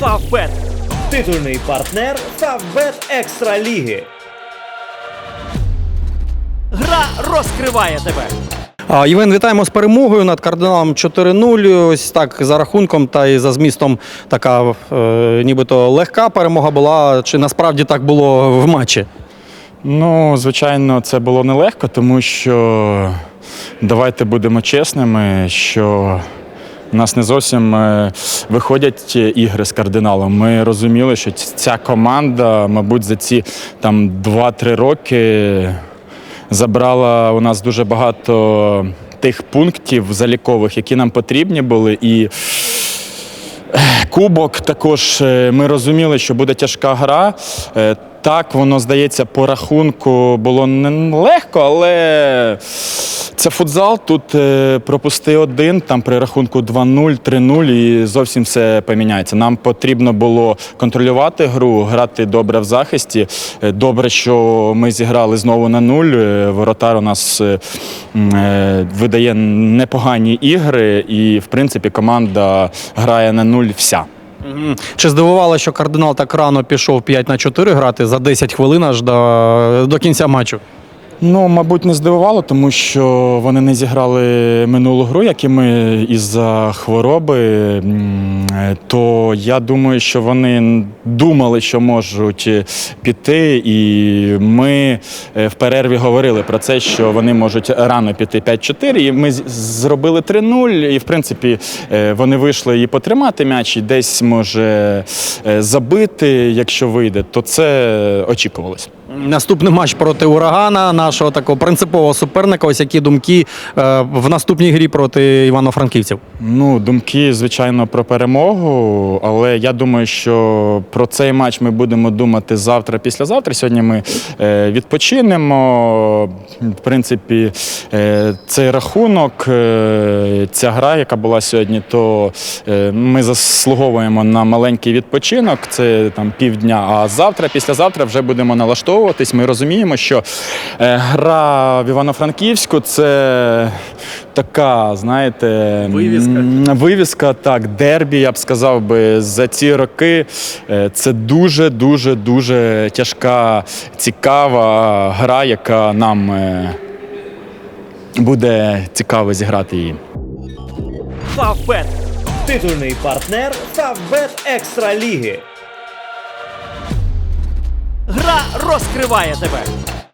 Фавбет. Титульний партнер Фавбет Екстра Ліги. Гра розкриває тебе. Євген, вітаємо з перемогою над кардиналом 4-0. Ось так за рахунком та і за змістом така е, нібито легка перемога була. Чи насправді так було в матчі? Ну, звичайно, це було нелегко, тому що давайте будемо чесними, що у нас не зовсім е, виходять ігри з кардиналом. Ми розуміли, що ця команда, мабуть, за ці там 2-3 роки забрала у нас дуже багато тих пунктів залікових, які нам потрібні були. І Кубок також е, ми розуміли, що буде тяжка гра. Е, Так, воно здається, по рахунку було не легко, але це футзал. Тут е, пропусти один, там при рахунку 2-0, 3-0 і зовсім все поміняється. Нам потрібно було контролювати гру, грати добре в захисті. Е, Добре, що ми зіграли знову на нуль. Е, Воротар у нас видає непогані ігри, і в принципі команда грає на нуль вся. Чи здивувало, що кардинал так рано пішов 5 на 4 грати за 10 хвилин аж до, до кінця матчу? Ну, мабуть, не здивувало, тому що вони не зіграли минулу гру, як і ми із-за хвороби. Е, То я думаю, що вони думали, що можуть піти. І ми е, в перерві говорили про це, що вони можуть рано піти 5-4. І ми зробили 3-0. І в принципі е, вони вийшли і потримати м'яч, і десь може е, забити, якщо вийде, то це очікувалось. Наступний матч проти урагана, нашого такого принципового суперника. Ось які думки е, в наступній грі проти івано-франківців. Ну, думки, звичайно, про перемогу, але я думаю, що про цей матч ми будемо думати завтра, післязавтра. Сьогодні ми е, відпочинемо. В принципі, е, цей рахунок, ця гра, яка була сьогодні, то ми заслуговуємо на маленький відпочинок. Це там півдня. А завтра, післязавтра вже будемо налаштовуватись. Ми розуміємо, що е, гра в Івано-Франківську це така, знаєте, Вивіска. Вивіска, так, дербі, я б сказав би, за ці роки е, це дуже, дуже, дуже тяжка, цікава гра, яка нам е, буде цікаво зіграти її. Фавбет. Титульний партнер Фавбет Екстра Ліги. Гра розкриває тебе.